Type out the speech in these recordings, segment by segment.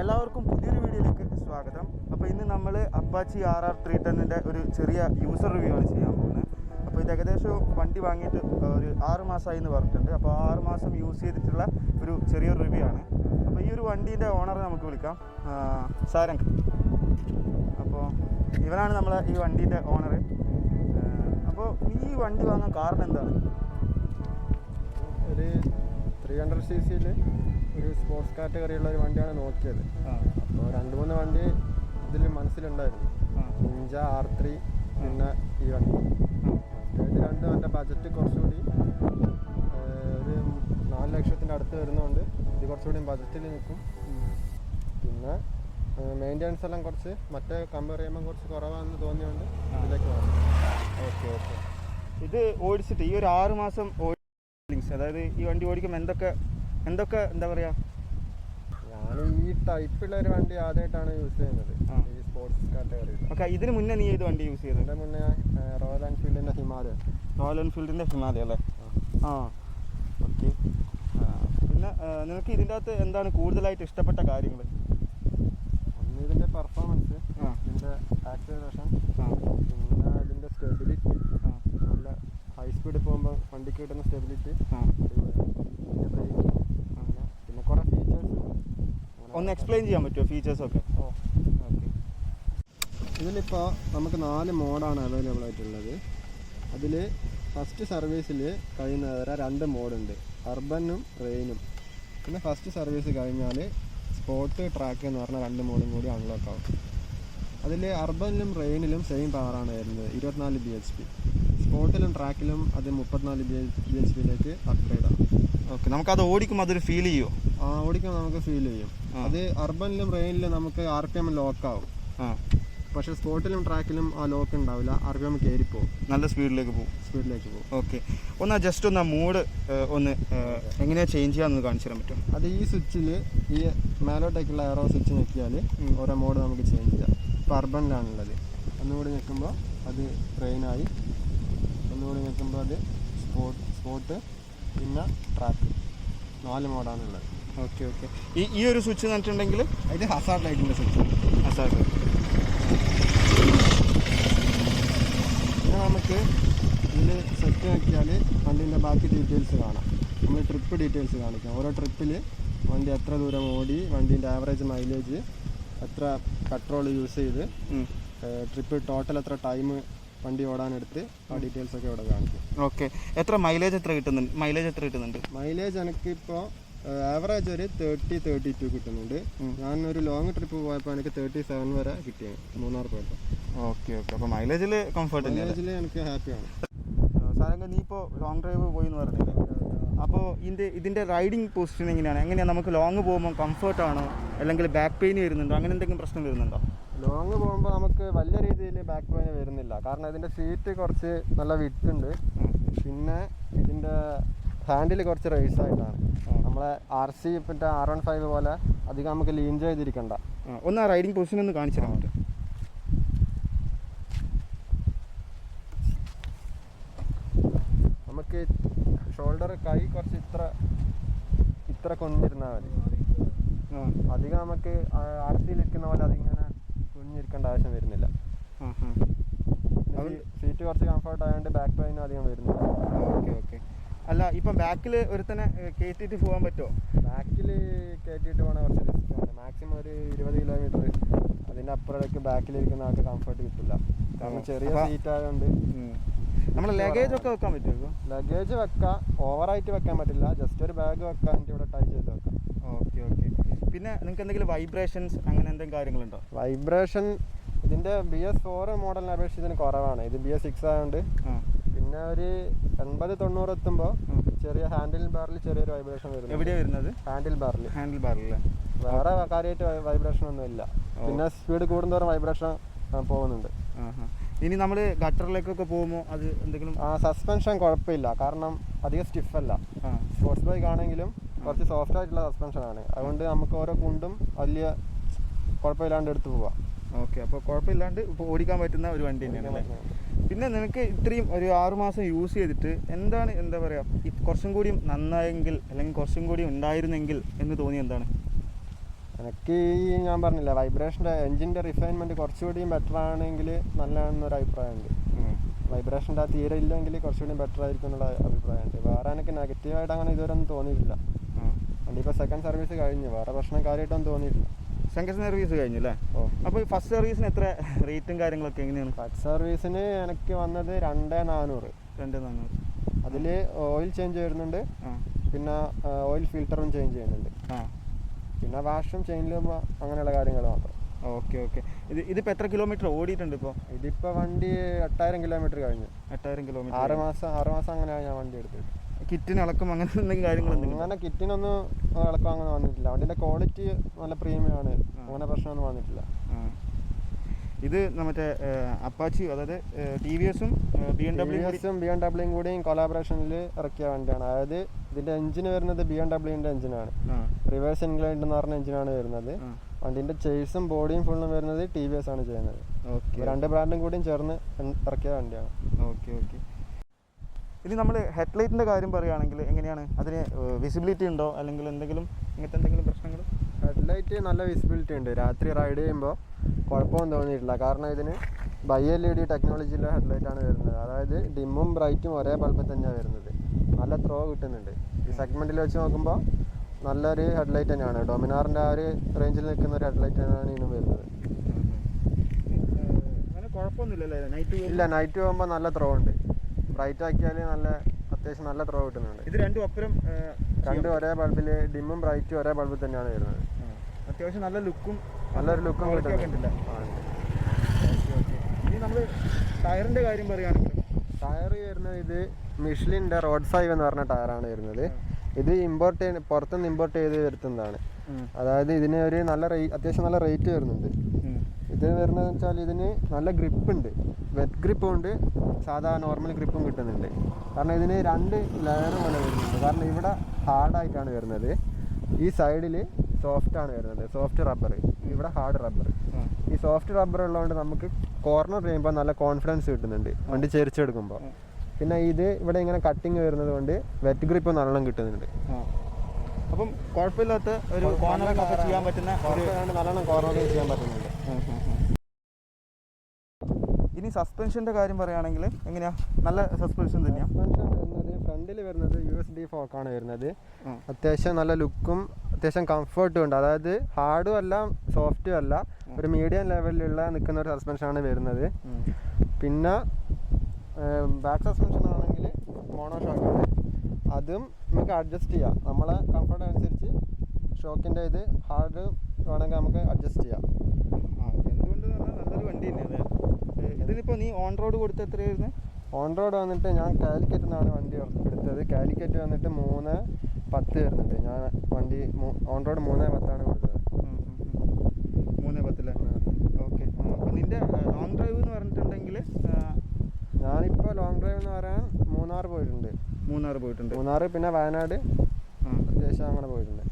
എല്ലാവർക്കും പുതിയൊരു വീഡിയോയിലേക്ക് സ്വാഗതം. അപ്പോൾ ഇന്ന് നമ്മൾ അപ്പാച്ചി ആർ ആർ ത്രീ ടെന്നിന്റെ ഒരു ചെറിയ യൂസർ റിവ്യൂ ആണ് ചെയ്യാൻ പോകുന്നത്. അപ്പോൾ ഇത് ഏകദേശം വണ്ടി വാങ്ങിയിട്ട് ഒരു ആറ് മാസമായി എന്ന് പറഞ്ഞിട്ടുണ്ട്. അപ്പോൾ ആറ് മാസം യൂസ് ചെയ്തിട്ടുള്ള ഒരു ചെറിയൊരു റിവ്യൂ ആണ്. അപ്പോൾ ഈ ഒരു വണ്ടീന്റെ ഓണറെ നമുക്ക് വിളിക്കാം. സാരംഗ്. അപ്പോൾ ഇവനാണ് നമ്മളെ ഈ വണ്ടീന്റെ ഓണർ അപ്പോൾ ഈ വണ്ടി വാങ്ങാൻ കാരണം എന്താണ്? ഒരു ത്രീ ഹൺഡ്രഡ് സി സിയിൽ ഒരു സ്പോർട്സ് കാറ്റഗറിയുള്ള ഒരു വണ്ടിയാണ് നോക്കിയത്. അപ്പോൾ രണ്ട് മൂന്ന് വണ്ടി ഇതിൽ മനസ്സിലുണ്ടായിരുന്നു. ഇഞ്ച നിഞ്ച ആർ ത്രീ പിന്നെ ഈ വണ്ടി. ഇത് രണ്ടും എന്റെ ബജറ്റ് കുറച്ചുകൂടി ഒരു നാല് ലക്ഷത്തിന്റെ അടുത്ത് വരുന്നതുകൊണ്ട് ഇത് കുറച്ചുകൂടി ബജറ്റിൽ നിൽക്കും. പിന്നെ മെയിന്റെനൻസ് എല്ലാം കുറച്ച് മറ്റേ കമ്പയർ ചെയ്യുമ്പോൾ കുറച്ച് കുറവാണെന്ന് തോന്നിയുകൊണ്ട് ആ. ഇതിലേക്ക് വന്നു. Okay okay. ഇത് ഓടിച്ചിട്ട് ഈ ഒരു ആറ് മാസം ഓടി അതായത് ഈ വണ്ടി ഓടിക്കുമ്പോൾ എന്തൊക്കെ എന്തൊക്കെ എന്താ പറയാ? ഞാൻ ഈ ടൈപ്പുള്ള ഒരു വണ്ടി ആദ്യമായിട്ടാണ് യൂസ് ചെയ്യുന്നത്. ഈ സ്പോർട്സ് കാറ്റഗറിയിൽ ഓക്കെ ഇതിന് മുന്നേ നീ ഏത് വണ്ടി യൂസ് ചെയ്തത്? എന്റെ മുന്നേ റോയൽ എൻഫീൽഡിന്റെ ഹിമാലയൻ റോയൽ എൻഫീൽഡിന്റെ ഹിമാലയ അല്ലേ? ആ. ഓക്കെ. പിന്നെ നിനക്ക് ഇതിന്റെ അകത്ത് എന്താണ് കൂടുതലായിട്ട് ഇഷ്ടപ്പെട്ട കാര്യങ്ങൾ ഒന്ന് ഇതിന്റെ പെർഫോമൻസ് ഇതിന്റെ ആക്സിലറേഷൻ പിന്നെ ഇതിന്റെ സ്റ്റെബിലിറ്റി നല്ല ഹൈ സ്പീഡിൽ പോകുമ്പോൾ വണ്ടിക്ക് കിട്ടുന്ന സ്റ്റെബിലിറ്റി ബ്രേക്കിംഗ് പിന്നെ കുറേ ഫീച്ചേഴ്സ് ഒന്ന് എക്സ്പ്ലെയിൻ ചെയ്യാൻ പറ്റുമോ ഫീച്ചേഴ്സൊക്കെ ഓ ഓക്കെ ഇതിലിപ്പോൾ നമുക്ക് നാല് മോഡാണ് അവൈലബിൾ ആയിട്ടുള്ളത്. അതിൽ ഫസ്റ്റ് സർവീസിൽ കഴിയുന്നവരെ രണ്ട് മോഡുണ്ട്. അർബനും റെയിനും പിന്നെ ഫസ്റ്റ് സർവീസ് കഴിഞ്ഞാൽ സ്പോട്ട് ട്രാക്ക് എന്ന് പറഞ്ഞ രണ്ട് മോഡും കൂടി അൺലോക്ക് ആവും. അതിൽ അർബനിലും റെയിനിലും സെയിം പവറാണ് വരുന്നത് ഇരുപത്തിനാല് ബി എച്ച് പി സ്പോട്ടിലും ട്രാക്കിലും അത് മുപ്പത്തിനാല് ബി ബി എച്ച് പിയിലേക്ക് അപ്ഗ്രേഡ് ആവും. ഓക്കെ നമുക്കത് ഓടിക്കുമ്പോൾ അതൊരു ഫീൽ ചെയ്യുമോ ആ ഓടിക്കാൻ നമുക്ക് ഫീൽ ചെയ്യും. അത് അർബനിലും റെയിനിലും നമുക്ക് ആർ പി എം ലോക്ക് ആവും. പക്ഷെ സ്പോട്ടിലും ട്രാക്കിലും ആ ലോക്ക് ഉണ്ടാവില്ല. ആർ പി എം കയറി പോകും നല്ല സ്പീഡിലേക്ക് പോകും. സ്പീഡിലേക്ക് പോകും. ഓക്കെ ഒന്ന് ജസ്റ്റ് ഒന്ന് ആ മൂഡ് ഒന്ന് എങ്ങനെയാണ് ചേഞ്ച് ചെയ്യാമെന്ന് കാണിച്ചു തരാൻ പറ്റും അത് ഈ സ്വിച്ചിൽ ഈ മേലോട്ടേക്കുള്ള എയറോ സ്വിച്ച് ഞെക്കിയാൽ ഉം. ഓരോ മോഡ് നമുക്ക് ചേഞ്ച് ചെയ്യാം. ഇപ്പോൾ അർബനിലാണുള്ളത് ഒന്നുകൂടി നിൽക്കുമ്പോൾ അത് ട്രെയിനായി ഒന്നുകൂടി നിൽക്കുമ്പോൾ അത് സ്പോട്ട് സ്പോട്ട് പിന്നെ ട്രാക്ക് നാല് മോഡാണുള്ളത് ഓക്കെ ഓക്കെ. ഈ ഈ ഒരു സ്വിച്ച് നട്ടിട്ടുണ്ടെങ്കിൽ ഇത് ഹസാർഡ് ലൈറ്റിന്റെ സ്വിച്ച് ഹസാർഡ് നമുക്ക് ഇതിൽ സെറ്റ് ആക്കിയാൽ വണ്ടീന്റെ ബാക്കി ഡീറ്റെയിൽസ് കാണാം. നമ്മൾ ട്രിപ്പ് ഡീറ്റെയിൽസ് കാണിക്കാം. ഓരോ ട്രിപ്പിൽ വണ്ടി എത്ര ദൂരം ഓടി വണ്ടീന്റെ ആവറേജ് മൈലേജ് എത്ര പെട്രോൾ യൂസ് ചെയ്ത് ട്രിപ്പ് ടോട്ടൽ എത്ര ടൈം വണ്ടി ഓടാനെടുത്ത് ആ ഡീറ്റെയിൽസ് ഒക്കെ ഇവിടെ കാണിക്കും. ഓക്കെ. എത്ര മൈലേജ് എത്ര കിട്ടുന്നുണ്ട്? മൈലേജ് എത്ര കിട്ടുന്നുണ്ട്? മൈലേജ് എനിക്കിപ്പോൾ ആവറേജ് ഒരു തേർട്ടി തേർട്ടി ടു കിട്ടുന്നുണ്ട്. ഞാൻ ഒരു ലോങ് ട്രിപ്പ് പോയപ്പോൾ എനിക്ക് തേർട്ടി സെവൻ വരെ കിട്ടിയത് മൂന്നാർ പോയപ്പോൾ ഓക്കെ ഓക്കെ അപ്പോൾ മൈലേജിൽ കംഫർട്ട് മൈലേജിൽ എനിക്ക് ഹാപ്പിയാണ് സാറെങ്കിൽ നീ ഇപ്പോൾ ലോങ് ഡ്രൈവ് പോയി എന്ന് പറഞ്ഞില്ലേ? അപ്പോൾ ഇതിന്റെ ഇതിന്റെ റൈഡിങ് പൊസിഷൻ എങ്ങനെയാണ്? എങ്ങനെയാണ് നമുക്ക് ലോങ് പോകുമ്പോൾ കംഫർട്ടാണോ അല്ലെങ്കിൽ ബാക്ക് പെയിൻ വരുന്നുണ്ടോ? അങ്ങനെ എന്തെങ്കിലും പ്രശ്നം വരുന്നുണ്ടോ? ലോങ് പോകുമ്പോൾ നമുക്ക് വലിയ രീതിയിൽ ബാക്ക് പെയിൻ വരുന്നില്ല. കാരണം ഇതിന്റെ സീറ്റ് കുറച്ച് നല്ല വിട്ടുണ്ട് പിന്നെ ഇതിന്റെ ഹാൻഡിൽ കുറച്ച് റേസ് ആയിട്ടാണ്. നമ്മളെ ആർ സി മറ്റേ ആർ വൺ ഫൈവ് പോലെ അധികം നമുക്ക് ലീൻ ചെയ്തിരിക്കണ്ട ഒന്ന് ആ റൈഡിങ് പൊസിഷൻ ഒന്ന് കാണിച്ചു നമുക്ക് ഷോൾഡർ കൈ കുറച്ച് ഇത്ര ഇത്ര കൊണ്ടിരുന്നാൽ മതി. അധികം നമുക്ക് ആർ സിയിൽ ഇരിക്കുന്ന പോലെ അതിങ്ങനെ കുഞ്ഞിരിക്കേണ്ട ആവശ്യം വരുന്നില്ല. സീറ്റ് കുറച്ച് കംഫർട്ട് ആയതുകൊണ്ട് ബാക്ക് പെയിനും അധികം വരുന്നില്ല. Okay okay. അല്ല ഇപ്പം ബാക്കിൽ ഒരുത്തനെ കയറ്റിയിട്ട് പോകാൻ പറ്റുമോ ബാക്കിൽ കയറ്റിയിട്ട് പോകണ കുറച്ച് റിസ്ക് ആണ്. മാക്സിമം ഒരു ഇരുപത് കിലോമീറ്റർ അതിന്റെ അപ്പുറത്തേക്ക് ബാക്കിലിരിക്കുന്ന ആൾക്ക് കംഫർട്ട് കിട്ടില്ല കാരണം ചെറിയ സീറ്റ് ആയതുകൊണ്ട് നമ്മൾ ലഗേജ് ഒക്കെ വെക്കാൻ പറ്റുമോ ലഗേജ് വെക്കാം ഓവറായിട്ട് വെക്കാൻ പറ്റില്ല. ജസ്റ്റ് ഒരു ബാഗ് വെക്കാൻ ഇവിടെ ടൈ ചെയ്ത് വെക്കാം. Okay okay. പിന്നെ നിങ്ങൾക്ക് എന്തെങ്കിലും വൈബ്രേഷൻസ് അങ്ങനെ എന്തെങ്കിലും കാര്യങ്ങളുണ്ടോ? വൈബ്രേഷൻ ഇതിന്റെ ബി എസ് ഫോർ മോഡലിനെ അപേക്ഷിച്ച് ഇതിന് കുറവാണ്. ഇത് ബി എസ് സിക്സ് ആയതുകൊണ്ട് പിന്നെ ഒരു എൺപത് തൊണ്ണൂറ് എത്തുമ്പോൾ ചെറിയ ഹാൻഡിൽ ബാറിൽ ചെറിയൊരു വൈബ്രേഷൻ വരുന്നു എവിടെയാണ് വരുന്നത്? ഹാൻഡിൽ ബാറിൽ ഹാൻഡിൽ ബാറിൽ വേറെ കാര്യമായിട്ട് വൈബ്രേഷൻ ഒന്നും ഇല്ല. പിന്നെ സ്പീഡ് കൂടുന്തോറും വൈബ്രേഷൻ പോകുന്നുണ്ട്. ഇനി നമ്മൾ ഗട്ടറിലേക്കൊക്കെ പോകുമ്പോൾ അത് എന്തെങ്കിലും ആ സസ്പെൻഷൻ കുഴപ്പമില്ല കാരണം അധികം സ്റ്റിഫ് അല്ല. സ്പോർട്സ് ബൈക്ക് ആണെങ്കിലും കുറച്ച് സോഫ്റ്റ് ആയിട്ടുള്ള സസ്പെൻഷൻ ആണ്. അതുകൊണ്ട് നമുക്ക് ഓരോ കുണ്ടും വലിയ കുഴപ്പമില്ലാണ്ട് എടുത്തു പോവാം. ഓക്കെ അപ്പോൾ കുഴപ്പമില്ലാണ്ട് ഇപ്പോൾ ഓടിക്കാൻ പറ്റുന്ന ഒരു വണ്ടി തന്നെയാണ് പിന്നെ നിനക്ക് ഇത്രയും ഒരു ആറുമാസം യൂസ് ചെയ്തിട്ട് എന്താണ് എന്താ പറയുക കുറച്ചും കൂടി നന്നായെങ്കിൽ അല്ലെങ്കിൽ കുറച്ചും കൂടി ഉണ്ടായിരുന്നെങ്കിൽ എന്ന് തോന്നി എന്താണ്? എനിക്ക് ഈ ഞാൻ പറഞ്ഞില്ല വൈബ്രേഷന്റെ എഞ്ചിന്റെ റിഫൈൻമെന്റ് കുറച്ചുകൂടിയും ബെറ്റർ ആണെങ്കിൽ നല്ലതാണെന്നൊരു അഭിപ്രായമുണ്ട്. വൈബ്രേഷന്റെ ആ തീരെ ഇല്ലെങ്കിൽ കുറച്ചുകൂടി ബെറ്റർ ആയിരിക്കും എന്നുള്ള അഭിപ്രായമുണ്ട്. വേറെ എനിക്ക് നെഗറ്റീവായിട്ട് അങ്ങനെ ഇതുവരെ ഒന്നും തോന്നിയിട്ടില്ല. വണ്ടി ഇപ്പോൾ സെക്കൻഡ് സർവീസ് കഴിഞ്ഞു. വേറെ പ്രശ്നം കാര്യമായിട്ടൊന്നും തോന്നിയിട്ടില്ല. സെക്കൻഡ് സർവീസ് കഴിഞ്ഞു അല്ലേ ഓ. അപ്പോൾ ഈ ഫസ്റ്റ് സർവീസിന് എത്ര റേറ്റും കാര്യങ്ങളൊക്കെ എങ്ങനെയാണ്? ഫസ്റ്റ് സർവീസിന് എനിക്ക് വന്നത് രണ്ട് നാനൂറ്. രണ്ട് നാനൂറ്. അതിൽ ഓയിൽ ചേഞ്ച് വരുന്നുണ്ട്. പിന്നെ ഓയിൽ ഫിൽറ്ററും ചേഞ്ച് ചെയ്യുന്നുണ്ട്. പിന്നെ വാഷും ചെയിനിലും അങ്ങനെയുള്ള കാര്യങ്ങൾ മാത്രം. Okay okay. ഇത് ഇതിപ്പോൾ എത്ര കിലോമീറ്റർ ഓടിയിട്ടുണ്ട് ഇപ്പോൾ ഇതിപ്പോൾ വണ്ടി എട്ടായിരം കിലോമീറ്റർ കഴിഞ്ഞു. എട്ടായിരം കിലോമീറ്റർ ആറ് മാസം ആറ് മാസം അങ്ങനെയാണ് ഞാൻ വണ്ടി എടുത്തത് കിറ്റിന് ഇളക്കം അങ്ങനെ എന്തെങ്കിലും കാര്യങ്ങൾ അങ്ങനെ കിറ്റിനൊന്നും ഇളക്കം അങ്ങനെ വന്നിട്ടില്ല. വണ്ടിന്റെ ക്വാളിറ്റി നല്ല പ്രീമിയം ആണ്. അങ്ങനെ പ്രശ്നമൊന്നും വന്നിട്ടില്ല. ഇത് മറ്റേ അപ്പാച്ചി അതായത് ടി വി എസും ബി എം ഡബ്ല്യു എസും ബി എം ഡബ്ല്യൂയും കൂടിയും കൊലാബറേഷനിൽ ഇറക്കിയ വണ്ടിയാണ്. അതായത് ഇതിന്റെ എഞ്ചിൻ വരുന്നത് ബി എം ഡബ്ല്യൂന്റെ എഞ്ചിനാണ് റിവേഴ്സ് ഇൻഗ്ലൈൻഡ് എന്ന് പറഞ്ഞ എഞ്ചിനാണ് വരുന്നത്. വണ്ടിന്റെ ചേഴ്സും ബോഡിയും ഫുള്ളും വരുന്നത് ടി വി എസ് ആണ് ചെയ്യുന്നത്. രണ്ട് ബ്രാൻഡും കൂടിയും ചേർന്ന് ഇറക്കിയ വണ്ടിയാണ്. Okay okay. ഇനി നമ്മൾ ഹെഡ്ലൈറ്റിന്റെ കാര്യം പറയുകയാണെങ്കിൽ എങ്ങനെയാണ്? അതിന് വിസിബിലിറ്റി ഉണ്ടോ? അല്ലെങ്കിൽ എന്തെങ്കിലും ഇങ്ങനത്തെ എന്തെങ്കിലും പ്രശ്നങ്ങൾ ഹെഡ്ലൈറ്റ് നല്ല വിസിബിലിറ്റി ഉണ്ട്. രാത്രി റൈഡ് ചെയ്യുമ്പോൾ കുഴപ്പമൊന്നും തോന്നിയിട്ടില്ല. കാരണം ഇതിന് ബൈ എൽ ഇ ഡി ടെക്നോളജിയിലെ ഹെഡ്ലൈറ്റ് ആണ് വരുന്നത്. അതായത് ഡിമ്മും ബ്രൈറ്റും ഒരേ ബൾബിൽ തന്നെയാണ് വരുന്നത്. നല്ല ത്രോ കിട്ടുന്നുണ്ട്. ഈ സെഗ്മെന്റിൽ വെച്ച് നോക്കുമ്പോൾ നല്ലൊരു ഹെഡ്ലൈറ്റ് തന്നെയാണ്. ഡൊമിനാറിന്റെ ആ ഒരു റേഞ്ചിൽ നിൽക്കുന്ന ഒരു ഹെഡ്ലൈറ്റ് തന്നെയാണ് ഇതിനും വരുന്നത്. ഇല്ല നൈറ്റ് പോകുമ്പോൾ നല്ല ത്രോ ഉണ്ട്. ബ്രൈറ്റ് ആക്കിയാൽ നല്ല അത്യാവശ്യം നല്ല ത്രോ കിട്ടുന്നുണ്ട്. ഇത് രണ്ടും അപ്പുറം രണ്ടും ഒരേ ബൾബിൽ ഡിമ്മും ബ്രൈറ്റും ഒരേ ബൾബിൽ തന്നെയാണ് വരുന്നത്. അത്യാവശ്യം നല്ല ലുക്കും നല്ലൊരു ലുക്കും ടയറിന്റെ കിട്ടുന്നുണ്ട്. ഇനി നമ്മൾ ടയറിന്റെ കാര്യം പറയുകയാണെങ്കിൽ ടയർ വരുന്നത് ഇത് മിഷ്ലിന്റെ റോഡ് ഫൈവ് എന്ന് പറഞ്ഞ ടയറാണ് വരുന്നത്. ഇത് ഇമ്പോർട്ട് ചെയ്ത് പുറത്തുനിന്ന് ഇമ്പോർട്ട് ചെയ്ത് വരുത്തുന്നതാണ് അതായത് ഇതിന് ഒരു നല്ല റേ അത്യാവശ്യം നല്ല റേറ്റ് വരുന്നുണ്ട്. ഇത് വരുന്നത് വെച്ചാൽ ഇതിന് നല്ല ഗ്രിപ്പ് ഉണ്ട്. വെറ്റ് ഗ്രിപ്പും ഉണ്ട് സാധാ നോർമൽ ഗ്രിപ്പും കിട്ടുന്നുണ്ട്. കാരണം ഇതിന് രണ്ട് ലെയർ പോലെ വരുന്നുണ്ട്. കാരണം ഇവിടെ ഹാർഡായിട്ടാണ് വരുന്നത്. ഈ സൈഡിൽ സോഫ്റ്റ് ആണ് വരുന്നത്. സോഫ്റ്റ് റബ്ബർ ഇവിടെ ഹാർഡ് റബ്ബർ ഈ സോഫ്റ്റ് റബ്ബർ ഉള്ളതുകൊണ്ട് നമുക്ക് കോർണർ ചെയ്യുമ്പോൾ നല്ല കോൺഫിഡൻസ് കിട്ടുന്നുണ്ട്. വണ്ടി ചെരിച്ചെടുക്കുമ്പോൾ പിന്നെ ഇത് ഇവിടെ ഇങ്ങനെ കട്ടിങ് വരുന്നത് കൊണ്ട് വെറ്റ് ഗ്രിപ്പ് നല്ലോണം കിട്ടുന്നുണ്ട്. അപ്പം കുഴപ്പമില്ലാത്ത ഒരു കോർണർ ചെയ്യാൻ പറ്റുന്ന കോർണർ നല്ലോണം കോർണറിങ് ചെയ്യാൻ പറ്റുന്നുണ്ട്. ഇനി സസ്പെൻഷന്റെ കാര്യം പറയുകയാണെങ്കിൽ എങ്ങനെയാ? നല്ല സസ്പെൻഷൻ തന്നെയാണ് സസ്പെൻഷൻ വരുന്നത് ഫ്രണ്ടിൽ വരുന്നത് യു എസ് ഡി ഫോക്കാണ് വരുന്നത്. അത്യാവശ്യം നല്ല ലുക്കും അത്യാവശ്യം കംഫർട്ടും ഉണ്ട്. അതായത് ഹാർഡും അല്ല സോഫ്റ്റും അല്ല. ഒരു മീഡിയം ലെവലിലുള്ള നിൽക്കുന്ന ഒരു സസ്പെൻഷനാണ് വരുന്നത്. പിന്നെ ബാക്ക് സസ്പെൻഷൻ ആണെങ്കിൽ മോണോ ഷോക്കാണ് അതും നമുക്ക് അഡ്ജസ്റ്റ് ചെയ്യാം. നമ്മളെ കംഫർട്ട് അനുസരിച്ച് ഷോക്കിന്റെ ഇത് ഹാർഡ് വേണമെങ്കിൽ നമുക്ക് അഡ്ജസ്റ്റ് ചെയ്യാം. എന്തുകൊണ്ട് നല്ലൊരു വണ്ടി തന്നെയാണ് ഇതിനിപ്പോൾ നീ ഓൺ റോഡ് കൊടുത്ത് എത്രയായിരുന്നു? ഓൺ റോഡ് വന്നിട്ട് ഞാൻ കാലിക്കറ്റിൽ നിന്നാണ് വണ്ടി എടുത്തത്. കാലിക്കറ്റ് വന്നിട്ട് മൂന്ന് പത്ത് വരുന്നുണ്ട്. ഞാൻ വണ്ടി ഓൺ റോഡ് മൂന്ന് പത്താണ് കൊടുത്തത്. മൂന്ന് പത്തിൽ? ഓക്കെ. അപ്പോൾ നിന്റെ ലോങ് ഡ്രൈവ് എന്ന് പറഞ്ഞിട്ടുണ്ടെങ്കിൽ ഞാനിപ്പോൾ ലോങ് ഡ്രൈവ് എന്ന് പറയാൻ മൂന്നാർ പോയിട്ടുണ്ട്. മൂന്നാർ പോയിട്ടുണ്ട്. മൂന്നാർ പിന്നെ വയനാട്. അത്യാവശ്യം അങ്ങനെ പോയിട്ടുണ്ട്.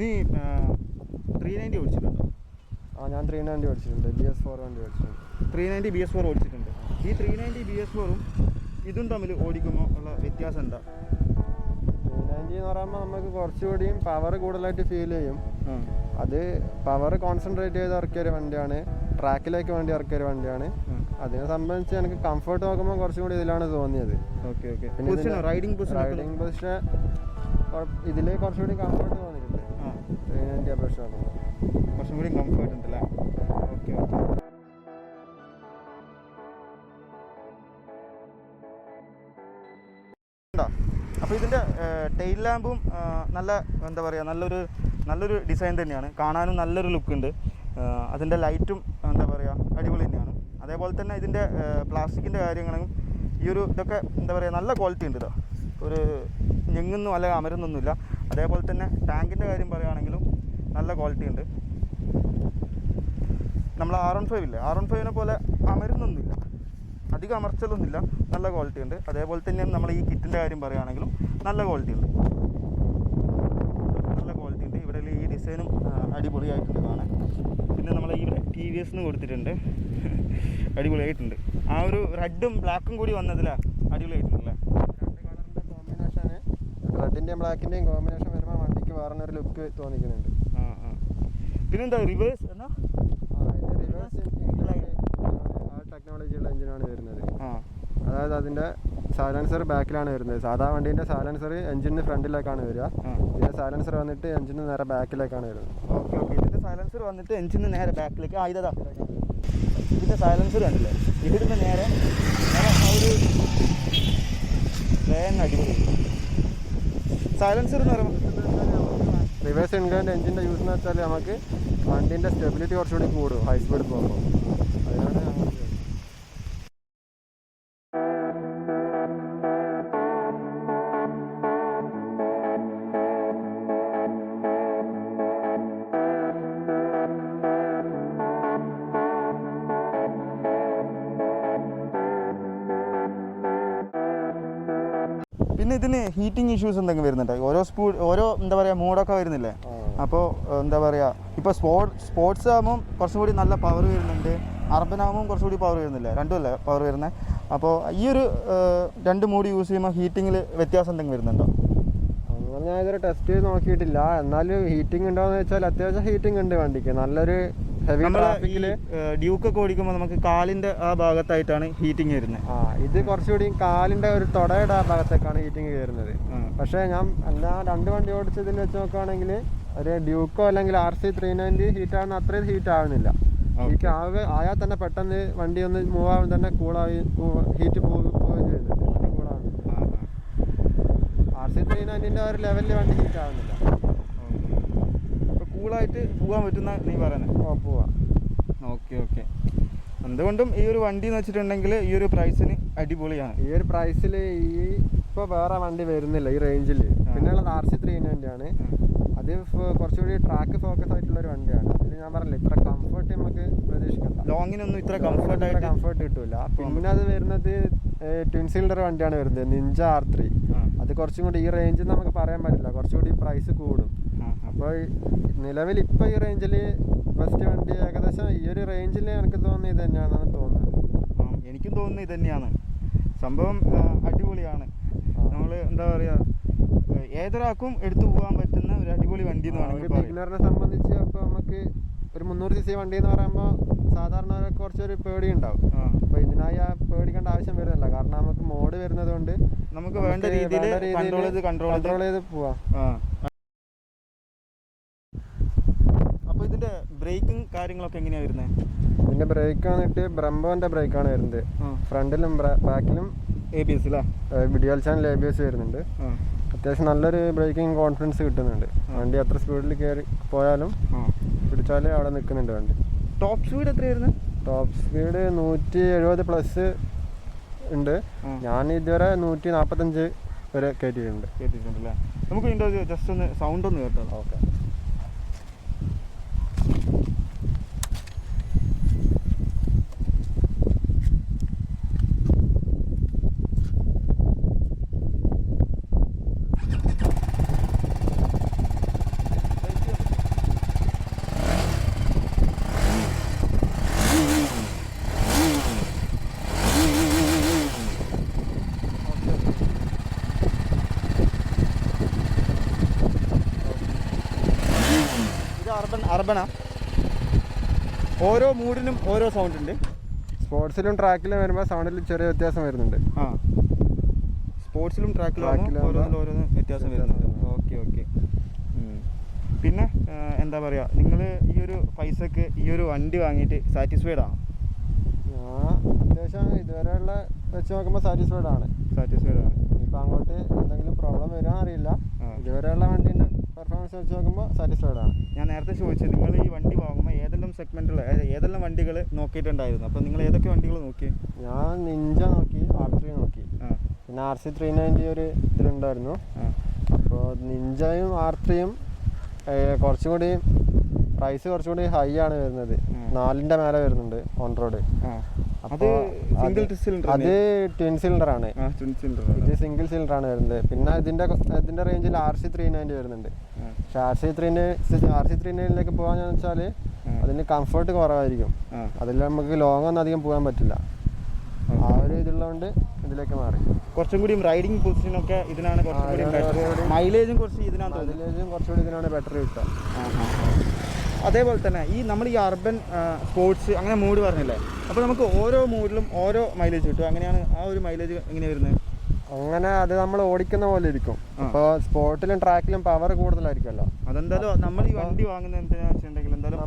നീ ത്രീ നയന്റി ഓടിച്ചിട്ടുണ്ടോ? ആ ഞാൻ ത്രീ വണ്ടി ഓടിച്ചിട്ടുണ്ട്. ബി എസ് ഫോർ വണ്ടി ഓടിച്ചിട്ടുണ്ട്. Three ninety B S four ഓടിച്ചിട്ടുണ്ട്. ഈ ത്രീ നയന്റി ബി എസ് ഫോറും ഇതും തമ്മിൽ ഓടിക്കുമ്പോൾ ഉള്ള വ്യത്യാസം എന്താ? ത്രീ നയന്റി എന്ന് പറയുമ്പോൾ നമുക്ക് കുറച്ചുകൂടിയും പവർ കൂടുതലായിട്ട് ഫീൽ ചെയ്യും. അത് പവർ കോൺസെൻട്രേറ്റ് ചെയ്ത് ഇറക്കിയ ഒരു വണ്ടിയാണ്. ട്രാക്കിലേക്ക് വേണ്ടി ഇറക്കിയ ഒരു വണ്ടിയാണ്. അതിനെ സംബന്ധിച്ച് എനിക്ക് കംഫർട്ട് നോക്കുമ്പോൾ കുറച്ചും കൂടി ഇതിലാണ് തോന്നിയത്. റൈഡിങ് റൈഡിങ് പൊസിഷൻ ഇതിൽ കുറച്ചുകൂടി കംഫർട്ട് തോന്നിയിട്ടുണ്ട്. ത്രീ നയന്റി അപേക്ഷിച്ച് നോക്കുമ്പോൾ കുറച്ചും കൂടി കംഫർട്ട് ഉണ്ടല്ലേ? ഓക്കെ ഓക്കെ അപ്പോൾ ഇതിന്റെ ടെയിൽ ലാമ്പും നല്ല എന്താ പറയുക നല്ലൊരു നല്ലൊരു ഡിസൈൻ തന്നെയാണ്. കാണാനും നല്ലൊരു ലുക്ക് ഉണ്ട്. അതിന്റെ ലൈറ്റും എന്താ പറയുക അടിപൊളി തന്നെയാണ്. അതേപോലെ തന്നെ ഇതിന്റെ പ്ലാസ്റ്റിക്കിന്റെ കാര്യങ്ങളും ഈ ഒരു ഇതൊക്കെ എന്താ പറയുക നല്ല ക്വാളിറ്റി ഉണ്ട് ഇതാ ഒരു ഞെങ്ങുന്നും അല്ലെങ്കിൽ അമരുന്നൊന്നുമില്ല. അതേപോലെ തന്നെ ടാങ്കിന്റെ കാര്യം പറയുകയാണെങ്കിലും നല്ല ക്വാളിറ്റി ഉണ്ട്. നമ്മൾ ആർ വൺ ഫൈവ് ഇല്ലേ? ആർ വൺ ഫൈവിനെ പോലെ അമരുന്നൊന്നുമില്ല. അധികം അമർച്ചലൊന്നുമില്ല. നല്ല ക്വാളിറ്റി ഉണ്ട്. അതേപോലെ തന്നെ നമ്മൾ ഈ കിറ്റിന്റെ കാര്യം പറയുകയാണെങ്കിലും നല്ല ക്വാളിറ്റി ഉണ്ട്. നല്ല ക്വാളിറ്റി ഉണ്ട്. ഇവിടെ ഈ ഡിസൈനും അടിപൊളിയായിട്ടുണ്ട് കാണാൻ. പിന്നെ നമ്മൾ ഈ ടി വി എസ് കൊടുത്തിട്ടുണ്ട്. അടിപൊളിയായിട്ടുണ്ട്. ആ ഒരു റെഡും ബ്ലാക്കും കൂടി വന്നതിലാണ് അടിപൊളിയായിട്ടുണ്ടല്ലേ രണ്ട് കളറിന്റെ കോമ്പിനേഷന് റെഡിന്റെയും ബ്ലാക്കിന്റെയും കോമ്പിനേഷൻ വരുമ്പോൾ വണ്ടിക്ക് വേറെ ഒരു ലുക്ക് തോന്നിക്കുന്നുണ്ട്. ആ ആ. പിന്നെന്താ റിവേഴ്സ് എന്നാ റിവേഴ്സ് ആ ടെക്നോളജിയുള്ള എഞ്ചിനാണ് വരുന്നത്. അതായത് അതിന്റെ സൈലൻസർ ബാക്കിലാണ് വരുന്നത്. സാധാ വണ്ടിന്റെ സൈലൻസർ എഞ്ചിന് ഫ്രണ്ടിലേക്കാണ് വരിക. ഇതിന്റെ സൈലൻസർ വന്നിട്ട് എഞ്ചിന് നേരെ ബാക്കിലേക്കാണ് വരുന്നത്. Okay okay. ഇതിന്റെ സൈലൻസർ വന്നിട്ട് എഞ്ചിന് നേരെ ബാക്കിലേക്ക് ആ ഇതാ ഇതിന്റെ സൈലൻസർ കണ്ടില്ലേ? ഇവിടുന്ന് നേരെ ഒരു വേഗം അടിപൊളി. സൈലൻസർ എന്ന് പറയുമ്പോൾ റിവേഴ്സ് ഇൻക്ലൈൻഡ് എഞ്ചിന്റെ യൂസ് എന്ന് വെച്ചാൽ നമുക്ക് വണ്ടീന്റെ സ്റ്റെബിലിറ്റി കുറച്ചുകൂടി കൂടും. ഹൈ സ്പീഡ് പോകുമ്പോൾ. അതിനാണ് പിന്നെ ഇതിന് ഹീറ്റിംഗ് ഇഷ്യൂസ് എന്തെങ്കിലും വരുന്നുണ്ടോ? ഓരോ സ്പൂ ഓരോ എന്താ പറയുക മൂഡൊക്കെ വരുന്നില്ലേ. അപ്പോൾ എന്താ പറയുക ഇപ്പോൾ സ്പോർട് സ്പോർട്സ് ആകുമ്പം കുറച്ചും കൂടി നല്ല പവർ വരുന്നുണ്ട്. അർബൻ ആകുമ്പം കുറച്ചുകൂടി പവർ വരുന്നില്ല? രണ്ടുമല്ലേ പവർ വരുന്നത് അപ്പോൾ ഈ ഒരു രണ്ട് മൂഡ് യൂസ് ചെയ്യുമ്പോൾ ഹീറ്റിങ്ങിൽ വ്യത്യാസം എന്തെങ്കിലും വരുന്നുണ്ടോ? ഞാൻ ഇതൊരു ടെസ്റ്റ് ചെയ്ത് നോക്കിയിട്ടില്ല. എന്നാലും ഹീറ്റിംഗ് ഉണ്ടോയെന്ന് വെച്ചാൽ അത്യാവശ്യം ഹീറ്റിംഗ് ഉണ്ട് വണ്ടിക്ക്. നല്ലൊരു ഹെവി ട്രാഫിക്കിൽ ഡ്യൂക്ക് ഡ്യൂക്കൊക്കെ ഓടിക്കുമ്പോൾ നമുക്ക് കാലിന്റെ ആ ഭാഗത്തായിട്ടാണ് ഹീറ്റിംഗ് വരുന്നത്. ആ ഇത് കുറച്ചുകൂടി കാലിന്റെ ഒരു തുടയുടെ ആ ഭാഗത്തേക്കാണ് ഹീറ്റിംഗ് കയറുന്നത്. പക്ഷേ ഞാൻ എല്ലാ രണ്ട് വണ്ടി ഓടിച്ചതിന് വെച്ച് നോക്കുകയാണെങ്കിൽ ഒരു ഡ്യൂക്കോ അല്ലെങ്കിൽ R C three ninety heat ആവുന്ന അത്രയും ഹീറ്റ് ആവുന്നില്ല. ഹീറ്റ് ആവുക ആയാൽ തന്നെ പെട്ടെന്ന് വണ്ടി ഒന്ന് മൂവ് ആവുമ്പോൾ തന്നെ കൂളായി ഹീറ്റ് പോവുകയും ചെയ്യുന്നുണ്ട്. വണ്ടി കൂളാവുന്നുണ്ട് ആർ സി ത്രീ നയന്റിന്റെ ഒരു ലെവലിൽ വണ്ടി ഹീറ്റ് ആവുന്നില്ല. കൂളായിട്ട് പോകാൻ പറ്റുന്ന നീ പറയുന്നത് ഓ പോവാം. Okay okay. എന്തുകൊണ്ടും ഈ ഒരു വണ്ടി എന്ന് വെച്ചിട്ടുണ്ടെങ്കിൽ ഈ ഒരു പ്രൈസിന് അടിപൊളിയാണ്. ഈ ഒരു പ്രൈസിൽ ഈ ഇപ്പോൾ വേറെ വണ്ടി വരുന്നില്ല ഈ റേഞ്ചിൽ പിന്നെയുള്ളത് ആർ സി ത്രീ ആണ് അത് കുറച്ചുകൂടി ട്രാക്ക് ഫോക്കസ് ആയിട്ടുള്ള ഒരു വണ്ടിയാണ്. അതിൽ ഞാൻ പറഞ്ഞില്ല ഇത്ര കംഫർട്ട് നമുക്ക് പ്രതീക്ഷിക്കണ്ട. ലോങ്ങിനൊന്നും ഇത്ര കംഫർട്ട് ആയിട്ട് കംഫർട്ട് കിട്ടില്ല പിന്നെ അത് വരുന്നത് ട്വിൻ സീൽഡർ വണ്ടിയാണ് വരുന്നത് നിഞ്ച ആർ ത്രീ അത് കുറച്ചും കൂടി ഈ റേഞ്ചിൽ നമുക്ക് പറയാൻ പറ്റില്ല. കുറച്ചുകൂടി പ്രൈസ് കൂടും. അപ്പോൾ നിലവിൽ ഇപ്പോൾ ഈ റേഞ്ചിൽ ഫസ്റ്റ് വണ്ടി ഏകദേശം ഈ ഒരു റേഞ്ചിൽ എനിക്ക് തോന്നുന്നത് ഇത് തന്നെയാണെന്ന് തോന്നുന്നത്. എനിക്കും തോന്നുന്നത് ഇത് തന്നെയാണ്. സംഭവം അടിപൊളിയാണ്. നമ്മൾ എന്താ പറയുക ഏതൊരാൾക്കും എടുത്തു പോകാൻ പറ്റുന്ന ഒരു അടിപൊളി വണ്ടി എന്ന് പറയുന്നത് ബിഗിനറിനെ സംബന്ധിച്ച് അപ്പോൾ നമുക്ക് ഒരു മുന്നൂറ് സി സി വണ്ടി എന്ന് പറയുമ്പോൾ സാധാരണ കുറച്ചൊരു പേടി ഉണ്ടാവും. അപ്പോൾ ഇതിനായി ആ പേടിക്കേണ്ട ആവശ്യം വരുന്നില്ല. കാരണം നമുക്ക് മോഡ് വരുന്നത് കൊണ്ട് നമുക്ക് വേണ്ട രീതിയിൽ കൺട്രോൾ ചെയ്ത് കൺട്രോൾ ചെയ്ത് പോവാം ആ അപ്പോൾ ഇതിന്റെ ബ്രേക്കും കാര്യങ്ങളൊക്കെ എങ്ങനെയാ വരുന്നത് ഇതിന്റെ ബ്രേക്ക് വന്നിട്ട് ബ്രംബോന്റെ ബ്രേക്കാണ് വരുന്നത്. ഫ്രണ്ടിലും ബാക്കിലും എ ബി എസ് അല്ലേ വിഡിയോൽ ചാനൽ എ ബി എസ് വരുന്നുണ്ട്. അത്യാവശ്യം നല്ലൊരു ബ്രേക്കിംഗ് കോൺഫിഡൻസ് കിട്ടുന്നുണ്ട്. വണ്ടി എത്ര സ്പീഡിൽ കയറി പോയാലും പിടിച്ചാലേ പിടിച്ചാൽ അവിടെ നിൽക്കുന്നുണ്ട് വണ്ടി. ടോപ്പ് സ്പീഡ് എത്രയായിരുന്നു ടോപ്പ് സ്പീഡ് നൂറ്റി എഴുപത് പ്ലസ് ഉണ്ട്. ഞാൻ ഇതുവരെ നൂറ്റി നാൽപ്പത്തഞ്ച് വരെ കയറ്റിയിട്ടുണ്ട് കയറ്റിയിട്ടുണ്ട് അല്ലേ നമുക്ക് ഇതിന്റെ ജസ്റ്റ് ഒന്ന് സൗണ്ട് ഒന്ന് കേട്ടോ. ഓക്കെ. അർബൻ ഓരോ മൂഡിനും ഓരോ സൗണ്ട് ഉണ്ട്. സ്പോർട്സിലും ട്രാക്കിലും വരുമ്പോൾ സൗണ്ടിൽ ചെറിയ വ്യത്യാസം വരുന്നുണ്ട്. ആ. സ്പോർട്സിലും ട്രാക്കിലും ഓരോന്നിലും ഓരോന്ന് വ്യത്യാസം വരുന്നുണ്ട്. Okay okay. പിന്നെ എന്താ പറയുക നിങ്ങൾ ഈ ഒരു പൈസക്ക് ഈ ഒരു വണ്ടി വാങ്ങിയിട്ട് സാറ്റിസ്ഫൈഡ് ആണോ? ഞാൻ അത്യാവശ്യം ഇതുവരെയുള്ള വെച്ച് നോക്കുമ്പോൾ സാറ്റിസ്ഫൈഡ് ആണ്. സാറ്റിസ്ഫൈഡ് ആണ്. ഇനിയിപ്പോൾ അങ്ങോട്ട് എന്തെങ്കിലും പ്രോബ്ലം വരുമോ അറിയില്ല. ഇതുവരെയുള്ള ഇതുവരെയുള്ള വണ്ടീന്റെ പെർഫോമൻസ് വെച്ച് നോക്കുമ്പോൾ സാറ്റിസ്ഫൈഡ് ആണ്. ഞാൻ നേരത്തെ ചോദിച്ചത് നിങ്ങൾ ഈ വണ്ടി വാങ്ങുമ്പോൾ ഏതെല്ലാം സെഗ്മെന്റുകൾ ഏതെല്ലാം വണ്ടികൾ നോക്കിയിട്ടുണ്ടായിരുന്നു? അപ്പോൾ നിങ്ങൾ ഏതൊക്കെ വണ്ടികൾ നോക്കി? ഞാൻ നിഞ്ച നോക്കി ആർ ത്രീ നോക്കി. പിന്നെ ആർ സി ത്രീ നയന്റി ഒരു ഇതിലുണ്ടായിരുന്നു. അപ്പോൾ നിഞ്ചയും ആർ ത്രീയും കുറച്ചും കൂടി പ്രൈസ് കുറച്ചും കൂടി ഹൈ ആണ് വരുന്നത്. നാലിന്റെ മേലെ വരുന്നുണ്ട് ഓൺ റോഡ് അത് ട്വിൻ സിലിണ്ടർ ആണ്. ഇത് സിംഗിൾ സിലിണ്ടർ ആണ് വരുന്നത്. പിന്നെ ഇതിന്റെ ഇതിന്റെ റേഞ്ചിൽ ആർ സി ത്രീ നയന്റി വരുന്നുണ്ട്. പക്ഷെ R C three R C three നയനിലേക്ക് പോകാന്ന് വെച്ചാൽ അതിന് കംഫർട്ട് കുറവായിരിക്കും. അതിൽ നമുക്ക് ലോങ് ഒന്നും അധികം പോകാൻ പറ്റില്ല. ആ. ഒരു ഇതുള്ളതുകൊണ്ട് ഇതിലേക്ക് മാറി. കുറച്ചും കൂടി റൈഡിംഗ് പൊസിഷനൊക്കെ ഇതിനാണ് കുറച്ചും കൂടി മൈലേജും കുറച്ച് ഇതിനാണ് മൈലേജും കുറച്ചുകൂടി ഇതിനാണ് ബെറ്റർ കിട്ടുക. അതേപോലെ തന്നെ ഈ നമ്മൾ ഈ അർബൻ സ്പോർട്സ് അങ്ങനെ മൂഡ് പറഞ്ഞില്ലേ? അപ്പോൾ നമുക്ക് ഓരോ മൂഡിലും ഓരോ മൈലേജ് കിട്ടും. അങ്ങനെയാണ് ആ ഒരു മൈലേജ് ഇങ്ങനെ വരുന്നത്? അങ്ങനെ അത് നമ്മൾ ഓടിക്കുന്ന പോലെ ഇരിക്കും. അപ്പോൾ സ്പോർട്ടിലും ട്രാക്കിലും പവർ കൂടുതലായിരിക്കുമല്ലോ. അതെന്തായാലും നമ്മൾ ഈ വണ്ടി വാങ്ങുന്ന എന്തിനാണെന്ന് വെച്ചിട്ടുണ്ടെങ്കിൽ എന്തായാലും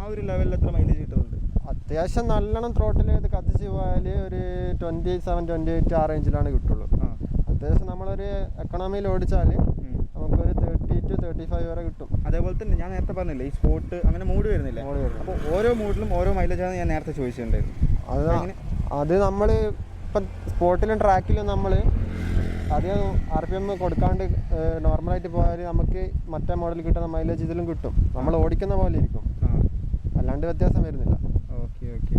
ആ ഒരു ലെവലിൽ എത്ര മൈലേജ് കിട്ടുന്നുണ്ട്? അത്യാവശ്യം നല്ലോണം ത്രോട്ടിൽ ചെയ്ത് കത്തിച്ച് പോയാൽ ഒരു ട്വന്റി സെവൻ ട്വന്റി എയ്റ്റ് ആ റേഞ്ചിലാണ് കിട്ടുള്ളൂ അത്യാവശ്യം നമ്മളൊരു എക്കണോമിയിൽ ഓടിച്ചാൽ ടു തേർട്ടി ഫൈവ് വരെ കിട്ടും. അതേപോലെ തന്നെ ഞാൻ നേരത്തെ പറഞ്ഞില്ലേ ഈ സ്പോട്ട് അങ്ങനെ മൂഡ് വരുന്നില്ല? വരുന്നത് അപ്പോൾ ഓരോ മൂഡിലും ഓരോ മൈലേജാണ് ഞാൻ നേരത്തെ ചോദിച്ചിട്ടുണ്ടായിരുന്നു. അത് എങ്ങനെ? അത് നമ്മൾ ഇപ്പം സ്പോട്ടിലും ട്രാക്കിലും നമ്മൾ അധികം ആർ പി എം കൊടുക്കാണ്ട് നോർമലായിട്ട് പോയാൽ നമുക്ക് മറ്റേ മോഡൽ കിട്ടുന്ന മൈലേജ് ഇതിലും കിട്ടും. നമ്മൾ ഓടിക്കുന്ന പോലെ ഇരിക്കും. ആ. അല്ലാണ്ട് വ്യത്യാസം വരുന്നില്ല. Okay okay.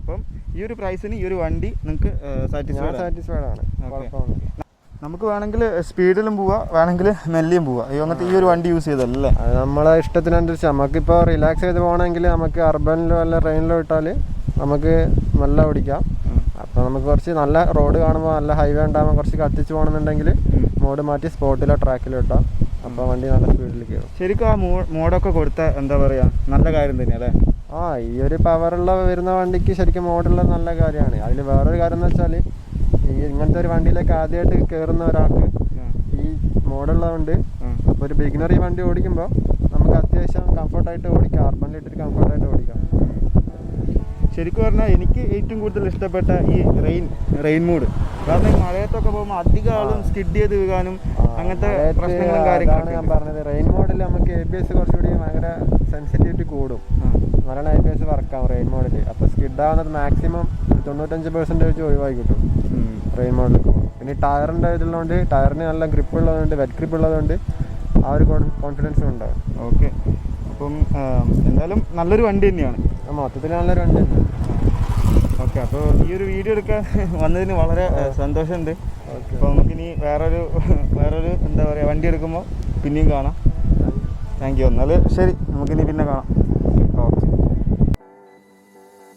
അപ്പം ഈ ഒരു പ്രൈസിന് ഈ ഒരു വണ്ടി നിങ്ങൾക്ക് ഞാൻ സാറ്റിസ്ഫൈഡ് സാറ്റിസ്ഫൈഡ് ആണ്. Okay. കുഴപ്പമൊന്നുമില്ല. നമുക്ക് വേണമെങ്കിൽ സ്പീഡിലും പോവാം വേണമെങ്കിൽ മെല്ലിയും പോവാം. ഈ ഈ ഒരു വണ്ടി യൂസ് ചെയ്തല്ലേ അത് നമ്മളെ ഇഷ്ടത്തിനനുസരിച്ച് നമുക്കിപ്പോൾ റിലാക്സ് ചെയ്ത് പോകണമെങ്കിൽ നമുക്ക് അർബനിലോ അല്ല ട്രെയിനിലോ ഇട്ടാൽ നമുക്ക് നല്ല ഓടിക്കാം. അപ്പോൾ നമുക്ക് കുറച്ച് നല്ല റോഡ് കാണുമ്പോൾ നല്ല ഹൈവേ ഉണ്ടാകുമ്പോൾ കുറച്ച് കത്തിച്ച് പോകണമെന്നുണ്ടെങ്കിൽ മോഡ് മാറ്റി സ്പോട്ടിലോ ട്രാക്കിലോ ഇട്ടാം അപ്പോൾ വണ്ടി നല്ല സ്പീഡിൽ കയറും. ശരിക്കും ആ മോഡൊക്കെ കൊടുത്ത എന്താ പറയുക നല്ല കാര്യം തന്നെയല്ലേ ആ ഈ ഒരു പവറുള്ള വരുന്ന വണ്ടിക്ക് ശരിക്കും മോഡുള്ള നല്ല കാര്യമാണ്. അതിൽ വേറൊരു കാര്യം എന്ന് വെച്ചാൽ ഈ ഇങ്ങനത്തെ ഒരു വണ്ടിയിലേക്ക് ആദ്യമായിട്ട് കയറുന്ന ഒരാൾക്ക് ഈ മോഡുള്ളതുകൊണ്ട് അപ്പോൾ ഒരു ബിഗിനർ ഈ വണ്ടി ഓടിക്കുമ്പോൾ നമുക്ക് അത്യാവശ്യം കംഫർട്ടായിട്ട് ഓടിക്കാം. അർബനിലിട്ടിട്ട് കംഫർട്ടായിട്ട് ഓടിക്കാം. ശരിക്കും പറഞ്ഞാൽ എനിക്ക് ഏറ്റവും കൂടുതൽ ഇഷ്ടപ്പെട്ട ഈ റെയിൻ റെയിൻ മൂഡ് കാരണം ഈ മഴയത്തൊക്കെ പോകുമ്പോൾ അധികം ആളും സ്കിഡ് ചെയ്ത് വീഴാനും അങ്ങനത്തെ പ്രശ്നങ്ങളും കാര്യങ്ങളാണ് ഞാൻ പറഞ്ഞത്. റെയിൻ മോഡിൽ നമുക്ക് എ ബി എസ് കുറച്ചുകൂടി ഭയങ്കര സെൻസിറ്റിവിറ്റി കൂടും. നല്ലോണം എ ബി എസ് വർക്കാവും റെയിൻ മോഡിൽ അപ്പോൾ സ്കിഡ് ആവുന്നത് മാക്സിമം തൊണ്ണൂറ്റഞ്ച് പെർസെന്റേജ് ഒഴിവാക്കി കിട്ടും. റെയിൻ മോഡൽ പിന്നെ ടയറിന്റെ ഇതുള്ളതുകൊണ്ട് ടയറിന് നല്ല ഗ്രിപ്പ് ഉള്ളതുകൊണ്ട് വെറ്റ് ഗ്രിപ്പ് ഉള്ളതുകൊണ്ട് ആ ഒരു കോൺഫിഡൻസും ഉണ്ടാവും. ഓക്കെ അപ്പം എന്തായാലും നല്ലൊരു വണ്ടി തന്നെയാണ്. മൊത്തത്തിൽ നല്ലൊരു വണ്ടി തന്നെ ഓക്കെ അപ്പോൾ ഈ ഒരു വീഡിയോ എടുക്കാൻ വന്നതിന് വളരെ സന്തോഷമുണ്ട്. അപ്പോൾ നമുക്കിനി വേറൊരു വേറൊരു എന്താ പറയുക വണ്ടി എടുക്കുമ്പോൾ പിന്നെയും കാണാം. Thank you. എന്നാൽ ശരി നമുക്കിനി പിന്നെ കാണാം.